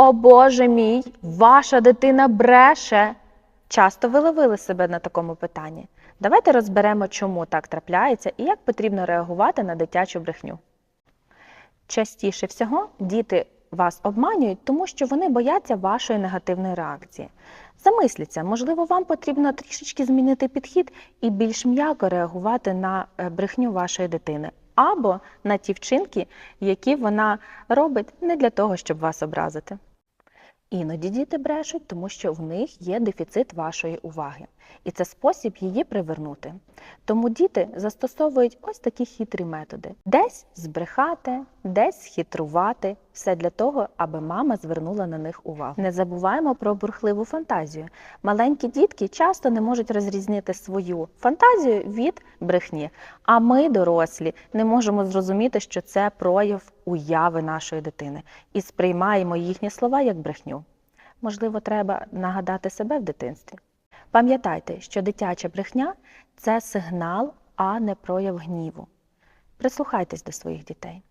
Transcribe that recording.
О Боже мій, ваша дитина бреше. Часто ви ловили себе на такому питанні. Давайте розберемо, чому так трапляється і як потрібно реагувати на дитячу брехню. Частіше всього діти вас обманюють, тому що вони бояться вашої негативної реакції. Замисліться, можливо, вам потрібно трішечки змінити підхід і більш м'яко реагувати на е, брехню вашої дитини або на ті вчинки, які вона робить не для того, щоб вас образити. Іноді діти брешуть, тому що в них є дефіцит вашої уваги, і це спосіб її привернути. Тому діти застосовують ось такі хитрі методи: десь збрехати, десь хитрувати, все для того, аби мама звернула на них увагу. Не забуваємо про бурхливу фантазію. Маленькі дітки часто не можуть розрізнити свою фантазію від брехні. А ми, дорослі, не можемо зрозуміти, що це прояв уяви нашої дитини, і сприймаємо їхні слова як брехню. Можливо, треба нагадати себе в дитинстві. Пам'ятайте, що дитяча брехня це сигнал, а не прояв гніву. Прислухайтесь до своїх дітей.